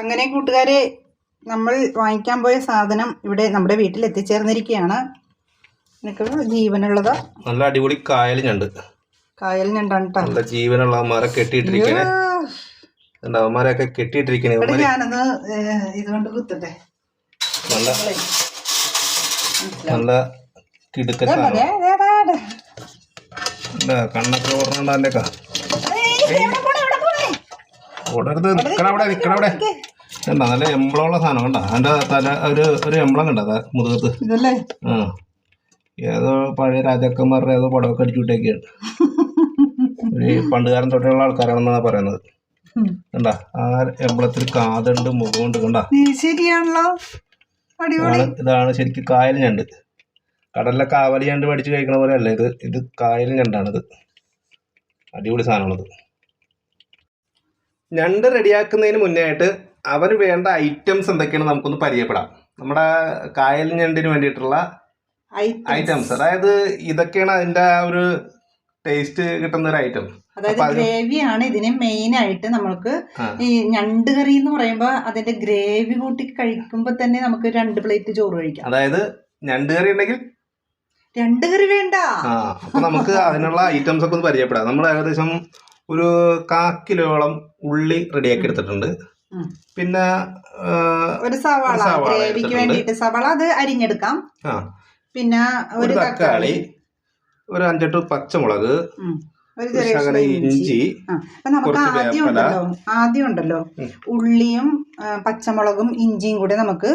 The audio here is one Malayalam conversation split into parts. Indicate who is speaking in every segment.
Speaker 1: അങ്ങനെ കൂട്ടുകാരെ നമ്മൾ വാങ്ങിക്കാൻ പോയ സാധനം ഇവിടെ നമ്മുടെ വീട്ടിൽ എത്തിച്ചേർന്നിരിക്കുകയാണ്. ജീവനുള്ളതാ ജീവനുള്ളത്?
Speaker 2: നല്ല അടിപൊളി കായൽ ഞണ്ട്.
Speaker 1: കായൽ ഞണ്ടാണ് കേട്ടോ
Speaker 2: നല്ല ജീവനുള്ള അവന്മാരെ കെട്ടിയിട്ടിരിക്കണേ. അവന്മാരെയൊക്കെ കെട്ടിയിട്ടിരിക്കണേ.
Speaker 1: ഞാനൊന്ന് ഇതുകൊണ്ട് കുത്തട്ടെ.
Speaker 2: നല്ല നല്ല. നല്ല കണ്ണൊക്കെ
Speaker 1: പോണെ?
Speaker 2: ഓടരുത് നിക്കണ അവിടെ നിക്കണ അവിടെ. കണ്ട? നല്ല എംബ്ലമുള്ള സാധനം കണ്ട? അതിന്റെ തല ഒരു ഒരു എംബ്ലം കണ്ട മുതുകത്ത്?
Speaker 1: ഇതല്ലേ?
Speaker 2: ആ. ഏതോ പഴയ രാജാക്കന്മാരുടെ ഏതോ പടമൊക്കെ അടിച്ചു വിട്ടേക്കാണ് ഒരു പണ്ടുകാലം തൊട്ടുള്ള ആൾക്കാരാണെന്നാണ് പറയുന്നത്. കണ്ട? ആ എംബ്ലത്തിൽ കാതുണ്ട് മുഖമുണ്ട് കണ്ട?
Speaker 1: ശരിയാണല്ലോ.
Speaker 2: ഇതാണ് ശരിക്കും കായൽ ഞണ്ട്. കടലിലെ കാവലി ഞണ്ട് പഠിച്ചു കഴിക്കണ പോലെ അല്ല ഇത്. ഇത് കായൽ ഞണ്ടാണിത്. അടിപൊളി സാധനമാണിത്. ഞണ്ട് റെഡിയാക്കുന്നതിന് മുന്നേ ആയിട്ട് അവന് വേണ്ട ഐറ്റംസ് എന്തൊക്കെയാണ് നമുക്കൊന്ന് പരിചയപ്പെടാം. നമ്മുടെ കായൽ ഞണ്ടിന് വേണ്ടിയിട്ടുള്ള ഐറ്റംസ് അതായത് ഇതൊക്കെയാണ് അതിന്റെ ഒരു ടേസ്റ്റ് കിട്ടുന്ന ഒരു ഐറ്റം
Speaker 1: അതായത് ഗ്രേവിയാണ് ഇതിന് മെയിൻ ആയിട്ട് നമ്മൾക്ക് ഈ ഞണ്ട് കറി എന്ന് പറയുമ്പോ അതിന്റെ ഗ്രേവി കൂട്ടി കഴിക്കുമ്പോ തന്നെ നമുക്ക് രണ്ട് പ്ലേറ്റ് ചോറ് കഴിക്കാം.
Speaker 2: അതായത് ഞണ്ട് കറി ഉണ്ടെങ്കിൽ
Speaker 1: രണ്ട് കറി വേണ്ട.
Speaker 2: അപ്പൊ നമുക്ക് അതിനുള്ള ഐറ്റംസ് ഒക്കെ ഒന്ന് പരിചയപ്പെടാം. നമ്മൾ ഏകദേശം ഒരു കാ കിലോളം ഉള്ളി റെഡിയാക്കി എടുത്തിട്ടുണ്ട്. പിന്നെ
Speaker 1: ഒരു സവാള ഗ്രേവിക്ക്
Speaker 2: വേണ്ടിട്ട്
Speaker 1: വേണ്ടിയിട്ട് സവാള അത് അരിഞ്ഞെടുക്കാം. പിന്നെ
Speaker 2: ഒരു തക്കാളി ഒരു അഞ്ചെട്ട് പച്ചമുളക്
Speaker 1: ഒരു ഇഞ്ചി. അപ്പൊ നമുക്ക് ആദ്യം ഉണ്ടല്ലോ ആദ്യം ഉണ്ടല്ലോ ഉള്ളിയും പച്ചമുളകും ഇഞ്ചിയും കൂടി നമുക്ക്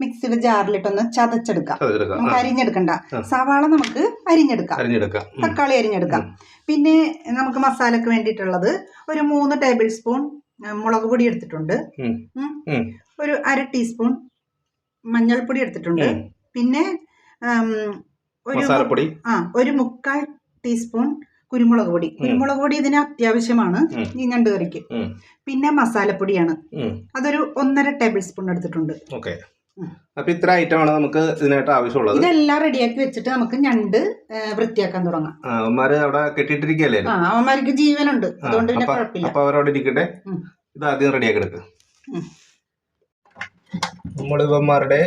Speaker 1: മിക്സിയുടെ ജാറിലിട്ടൊന്ന് ചതച്ചെടുക്കാം. നമുക്ക് അരിഞ്ഞെടുക്കണ്ട. സവാള നമുക്ക് അരിഞ്ഞെടുക്കാം. തക്കാളി അരിഞ്ഞെടുക്കാം. പിന്നെ നമുക്ക് മസാലക്ക് വേണ്ടിയിട്ടുള്ളത് ഒരു മൂന്ന് ടേബിൾ സ്പൂൺ മുളക് പൊടി എടുത്തിട്ടുണ്ട്. ഒരു അര ടീസ്പൂൺ മഞ്ഞൾപ്പൊടി എടുത്തിട്ടുണ്ട്. പിന്നെ ഒരു ആ ഒരു മുക്കാൽ ടീസ്പൂൺ കുരുമുളക് പൊടി. കുരുമുളക് പൊടി ഇതിന് അത്യാവശ്യമാണ്. ഈ ഞണ്ട് കറിക്ക്. പിന്നെ മസാലപ്പൊടിയാണ്. അതൊരു ഒന്നര ടേബിൾ സ്പൂൺ എടുത്തിട്ടുണ്ട്.
Speaker 2: അപ്പൊ ഇത്ര ഐറ്റമാണ് നമുക്ക് ഇതിനായിട്ട് ആവശ്യമുള്ളത്.
Speaker 1: ഇതെല്ലാം റെഡിയാക്കി വെച്ചിട്ട് നമുക്ക് ഞണ്ട് വൃത്തിയാക്കാൻ തുടങ്ങാം.
Speaker 2: അവന്മാര് അവിടെ കെട്ടിയിട്ടിരിക്കല്ലേ
Speaker 1: അവന്മാർക്ക് ജീവനുണ്ട്. അതുകൊണ്ട് പിന്നെ കുഴപ്പമില്ല.
Speaker 2: അപ്പൊ അവരവിടെ ഇരിക്കട്ടെ? ഇത് ആദ്യം റെഡിയാക്കി എടുക്കുക
Speaker 1: നമ്മളിവന്മാരുടെ
Speaker 2: നമ്മൾ ഇവന്മാരുടെ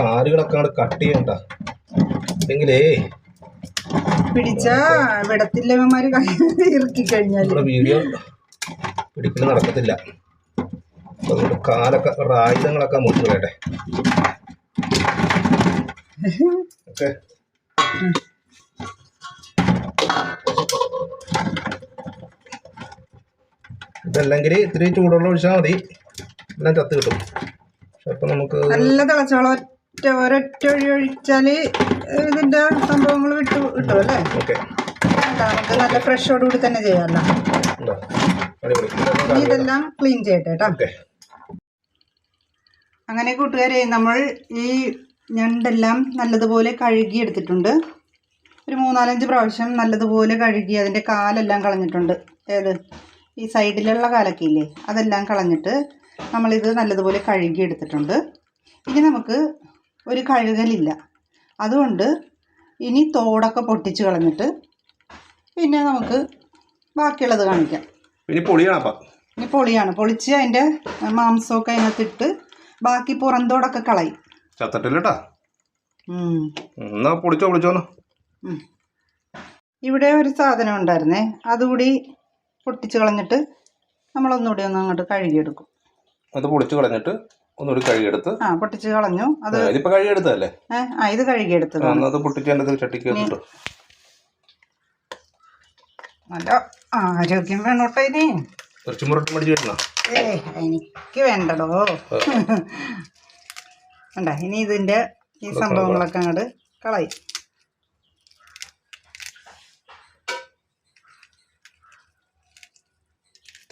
Speaker 2: കാലുകളൊക്കെ അങ്ങോട്ട് കട്ട് ചെയ്യണ്ട.
Speaker 1: പിടിച്ച വിടത്തില്ല ഇവന്മാര്. ഇറക്കി
Speaker 2: കഴിഞ്ഞാൽ വീഡിയോ പിടിക്കൽ നടക്കത്തില്ല. അതുകൊണ്ട് കാലൊക്കെ അവരുടെ ആയുധങ്ങളൊക്കെ മുറിച്ചു കേട്ടെ ഓക്കെ. ഇതല്ലെങ്കിൽ ഇത്തിരി ചൂടുവെള്ളം ഒഴിച്ചാൽ മതി. എല്ലാം ചത്ത് കിട്ടും. പക്ഷെ അപ്പം നമുക്ക്
Speaker 1: നല്ല തിളച്ചോളം ഒറ്റ ഒരൊറ്റ ഒഴി ഒഴിച്ചാൽ ഇതിന്റെ സംഭവങ്ങൾ വിട്ടു കിട്ടും അല്ലേ?
Speaker 2: ഓക്കെ.
Speaker 1: നമുക്ക് നല്ല ഫ്രഷോടുകൂടി തന്നെ ചെയ്യാമല്ലോ ഇതെല്ലാം ക്ലീൻ ചെയ്യട്ടെ കേട്ടോ.
Speaker 2: ഓക്കെ.
Speaker 1: അങ്ങനെ കൂട്ടുകാരെ നമ്മൾ ഈ ഞണ്ടെല്ലാം നല്ലതുപോലെ കഴുകി എടുത്തിട്ടുണ്ട് ഒരു മൂന്നാലഞ്ച് പ്രാവശ്യം നല്ലതുപോലെ കഴുകി അതിന്റെ കാലെല്ലാം കളഞ്ഞിട്ടുണ്ട്. ഏത്? ഈ സൈഡിലുള്ള കാലൊക്കെ ഇല്ലേ? അതെല്ലാം കളഞ്ഞിട്ട് നമ്മളിത് നല്ലതുപോലെ കഴുകി എടുത്തിട്ടുണ്ട് ഇനി നമുക്ക് ഒരു കഴുകലില്ല. അതുകൊണ്ട് ഇനി തോടൊക്കെ പൊട്ടിച്ച് കളഞ്ഞിട്ട് പിന്നെ നമുക്ക് ബാക്കിയുള്ളത് കാണിക്കാം.
Speaker 2: ഇനി പൊളിയാണ്
Speaker 1: ഇനി പൊളിയാണ്. പൊളിച്ച് അതിന്റെ മാംസമൊക്കെ അതിനകത്തിട്ട് ബാക്കി പുറന്തോടൊക്കെ കളയും. ചത്തട്ടില്ലട്ടാ.
Speaker 2: എന്നാ പൊളിച്ചോ പൊളിച്ചോന്ന്.
Speaker 1: ഇവിടെ ഒരു സാധനം ഉണ്ടായിരുന്നേ. അതുകൂടി പൊട്ടിച്ച് കളഞ്ഞിട്ട് നമ്മളൊന്നുകൂടി ഒന്ന് അങ്ങോട്ട് കഴുകിയെടുക്കും.
Speaker 2: അത് പൊളിച്ച് കളഞ്ഞിട്ട് ഒന്നുകൂടി കഴുകിയെടുത്ത്.
Speaker 1: ആ പൊട്ടിച്ച് കളഞ്ഞു. അത്
Speaker 2: ഇപ്പൊ ഇതിപ്പോ
Speaker 1: കഴുകിയെടുത്തല്ലേ ആ ഇത് കഴുകിയെടുത്തത്
Speaker 2: അത് പൊട്ടിച്ച് ചട്ടിക്ക്
Speaker 1: നല്ല ആരോഗ്യം വേണോട്ടോ ഇനി.
Speaker 2: കുറച്ച് മുറട്ട് മടിച്ചു കിട്ടണം
Speaker 1: ഏ എനിക്ക് വേണ്ടടോ. വേണ്ട ഇനി ഇതിന്റെ ഈ സംഭവങ്ങളൊക്കെ അങ്ങോട്ട് കളയും.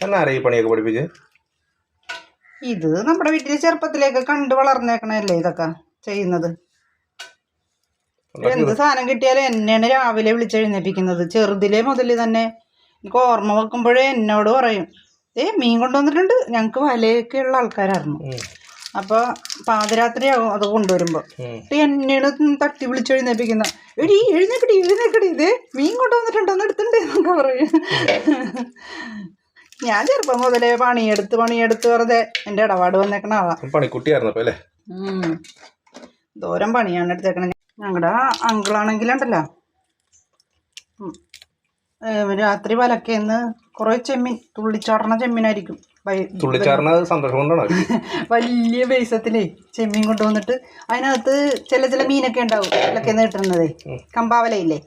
Speaker 2: തന്നെ ആരെയും ഈ പണിയൊക്കെ പഠിപ്പിച്ച്?
Speaker 1: ഇത് നമ്മുടെ വീട്ടിലെ ചെറുപ്പത്തിലേക്ക് കണ്ടു വളർന്നേക്കണല്ലേ ഇതൊക്കെ ചെയ്യുന്നത്. എന്ത് സാധനം കിട്ടിയാലും എന്നെയാണ് രാവിലെ വിളിച്ചെഴുന്നേപ്പിക്കുന്നത് ചെറുതിലെ മുതൽ തന്നെ എനിക്ക് ഓർമ്മ വെക്കുമ്പോഴേ എന്നോട് പറയും. ഏ മീൻ കൊണ്ടുവന്നിട്ടുണ്ട്. ഞങ്ങക്ക് വലയൊക്കെ ഉള്ള ആൾക്കാരായിരുന്നു
Speaker 2: അപ്പൊ
Speaker 1: അപ്പോൾ പാതിരാത്രിയാവും അത് കൊണ്ടുവരുമ്പോൾ. എന്നെയാണ് തട്ടി വിളിച്ചെഴുന്നേപ്പിക്കുന്ന എടി എഴുന്നേക്കടി എഴുന്നേക്കടി. ഇതേ മീൻ കൊണ്ടുവന്നിട്ടുണ്ട് ഒന്ന് എടുത്തിട്ടുണ്ട് എന്നൊക്കെ പറയും. ഞാൻ ചെറുപ്പം മുതലേ പണിയെടുത്ത് പണിയെടുത്ത് വെറുതെ എന്റെ ഇടപാട് വന്നേക്കണ ആളാ.
Speaker 2: പണിക്കുട്ടിയായിരുന്നു അപ്പൊ അല്ലേ?
Speaker 1: ഉം. ദൂരം പണിയാണ് എടുത്തേക്കണേ ഞങ്ങളുടെ അങ്കിളാണെങ്കിലുണ്ടല്ലോ രാത്രി വലക്കേന്ന് കുറേ ചെമ്മീൻ തുള്ളിച്ചാടണ ചെമ്മീനായിരിക്കും. വൈ-
Speaker 2: തുള്ളിച്ചാറിന് സന്തോഷം കൊണ്ടാണ്?
Speaker 1: വലിയ ബേസത്തിലേ ചെമ്മീൻ കൊണ്ടുവന്നിട്ട് അതിനകത്ത് ചില ചില മീനൊക്കെ ഉണ്ടാവും. ഇതിലൊക്കെ കിട്ടുന്നതേ. കമ്പാവലയില്ലേ?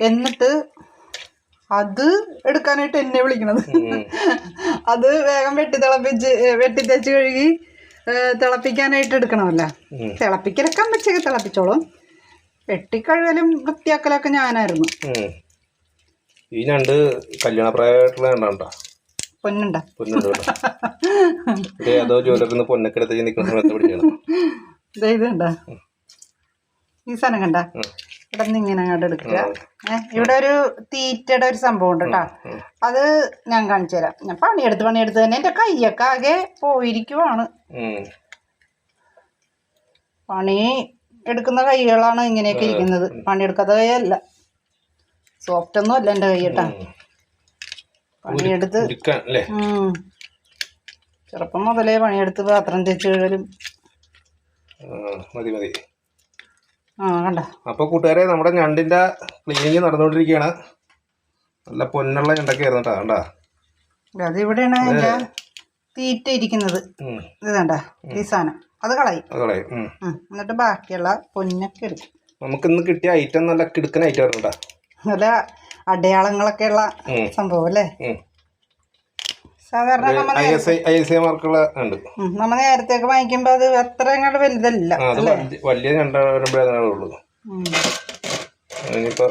Speaker 1: എന്നിട്ട് അത് എടുക്കാനായിട്ട് എന്നെ വിളിക്കണത്. അത് വേഗം വെട്ടി തിളപ്പിച്ച് വെട്ടി തേച്ച് കഴുകി തിളപ്പിക്കാനായിട്ട് എടുക്കണമല്ല. തിളപ്പിക്കലൊക്കെ അമ്മച്ചൊക്കെ തിളപ്പിച്ചോളും. വെട്ടിക്കഴുകലും വൃത്തിയാക്കലൊക്കെ ഞാനായിരുന്നു.
Speaker 2: ഈ രണ്ട് കല്യാണപ്രായമായിട്ടുള്ള ഞണ്ടാ
Speaker 1: പൊന്നുണ്ട?
Speaker 2: പൊന്നുണ്ട്? കേട്ടോ ഇത് ഏതോ ജ്വല്ലറിൽ നിന്ന് പൊന്നൊക്കെ എടുത്ത് നിൽക്കുന്ന സമയത്ത് പിടിക്കണം
Speaker 1: ഇതേ ഈ സാധനം കണ്ട? ഇവിടെ നിന്ന് ഇങ്ങനെ അങ്ങോട്ട് എടുക്കുക. ഇവിടെ ഒരു തീറ്റയുടെ ഒരു സംഭവം ഉണ്ട് കേട്ടോ. അത് ഞാൻ കാണിച്ചു തരാം. ഞാൻ പണിയെടുത്ത് പണിയെടുത്ത് തന്നെ എന്റെ കയ്യൊക്കെ ആകെ പോയിരിക്കുവാണ്. പണി എടുക്കുന്ന കൈകളാണ് ഇങ്ങനെയൊക്കെ ഇരിക്കുന്നത്. പണിയെടുക്കാത്ത കൈയല്ല സോഫ്റ്റ് ഒന്നും അല്ല എന്റെ കൈ കേട്ടാ പണിയെടുത്ത്. ചെറുപ്പം മുതലേ പണിയെടുത്ത് പാത്രം തേച്ച് കഴുകലും.
Speaker 2: മതി മതി.
Speaker 1: ആ കണ്ട?
Speaker 2: അപ്പൊ കൂട്ടുകാരെ നമ്മുടെ ഞണ്ടിന്റെ ക്ലീനിങ് നടന്നുകൊണ്ടിരിക്കുകയാണ്. നല്ല പൊന്നുള്ള ഞണ്ടൊക്കെ ആയിരുന്നു കേട്ടോ കണ്ടാ?
Speaker 1: അത് ഇവിടെയാണ് അതിന്റെ തീറ്റ ഇരിക്കുന്നത്. ഇത് ഈ സാധനം. അത് കളയും.
Speaker 2: അത് കളയും.
Speaker 1: എന്നിട്ട് ബാക്കിയുള്ള പൊന്നൊക്കെ എടുക്കും.
Speaker 2: നമുക്ക് ഇന്ന് കിട്ടിയ ഐറ്റം നല്ല കിടുക്കൻ ഐറ്റം ആയിരുന്നു കേട്ടോ
Speaker 1: നല്ല അടയാളങ്ങളൊക്കെ ഉള്ള സംഭവം അല്ലേ. സാധാരണ നമ്മ നേരത്തെയൊക്കെ വാങ്ങിക്കുമ്പോ അത് അത്ര അങ്ങോട്ട് വലുതല്ല
Speaker 2: വലിയ-
Speaker 1: രണ്ടാളുള്ളൂ.
Speaker 2: ഇനിയിപ്പോ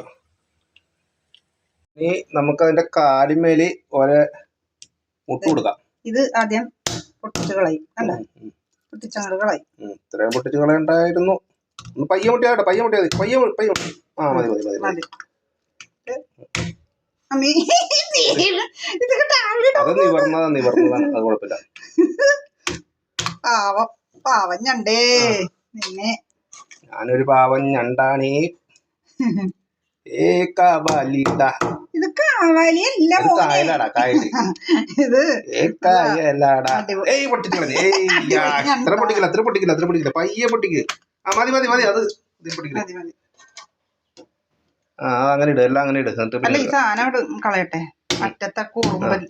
Speaker 2: ഇനി നമുക്കതിന്റെ കാലിമേൽ ഓരോ മുട്ട് കൊടുക്കാം.
Speaker 1: ഇത് ആദ്യം പൊട്ടിച്ച് കളയും അല്ല? പൊട്ടിച്ചങ്ങോട്ട് കളയും.
Speaker 2: ഇത്രയും പൊട്ടിച്ച് കളയണ്ടായിരുന്നു. പയ്യ പയ്യെ മുട്ടിയാട്ടെ പയ്യെ മുട്ടിയാൽ മതി പയ്യെ മു- ആ മതി മതി. മതി.
Speaker 1: പാവം പാവം ഞണ്ടേ. നിന്നെ.
Speaker 2: ഞാനൊരു പാവം ഞണ്ടാണേ.
Speaker 1: ഇത് കാവാലിയല്ല ഇത്
Speaker 2: പൊട്ടിക്കില്ല അത്ര പൊട്ടിക്കില്ല അത്ര പൊട്ടിക്കില്ല. പയ്യെ പൊട്ടിക്ക്. ആ മതി മതി മതി അത് പൊട്ടിക്കില്ല അങ്ങനെ ഇടുക എല്ലാം അങ്ങനെ ഇടുക എന്നിട്ട്
Speaker 1: അല്ല ഈ സാധനം ഇവിടെ കളയട്ടെ. മറ്റത്തെ കുറുമ്പൽ